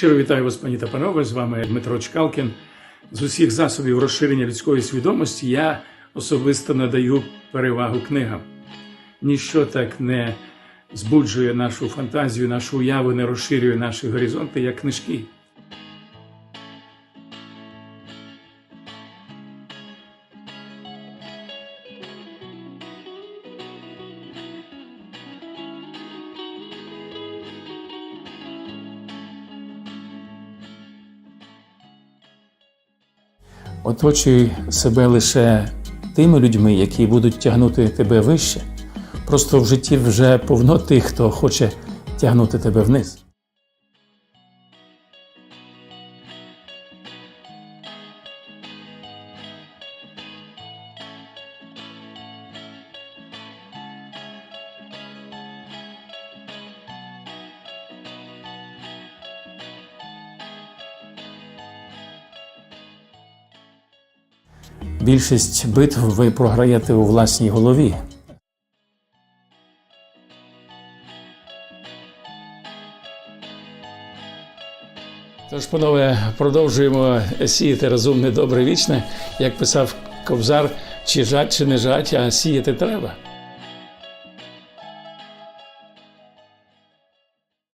Щиро вітаю вас, пані та панове. З вами Дмитро Чкалкін. З усіх засобів розширення людської свідомості я особисто надаю перевагу книгам. Ніщо так не збуджує нашу фантазію, нашу уяву, не розширює наші горизонти, як книжки. Оточуй себе лише тими людьми, які будуть тягнути тебе вище. Просто в житті вже повно тих, хто хоче тягнути тебе вниз. Більшість битв ви програєте у власній голові. Тож, панове, продовжуємо сіяти розумне, добре, вічне. Як писав Кобзар, чи жать, чи не жать, а сіяти треба.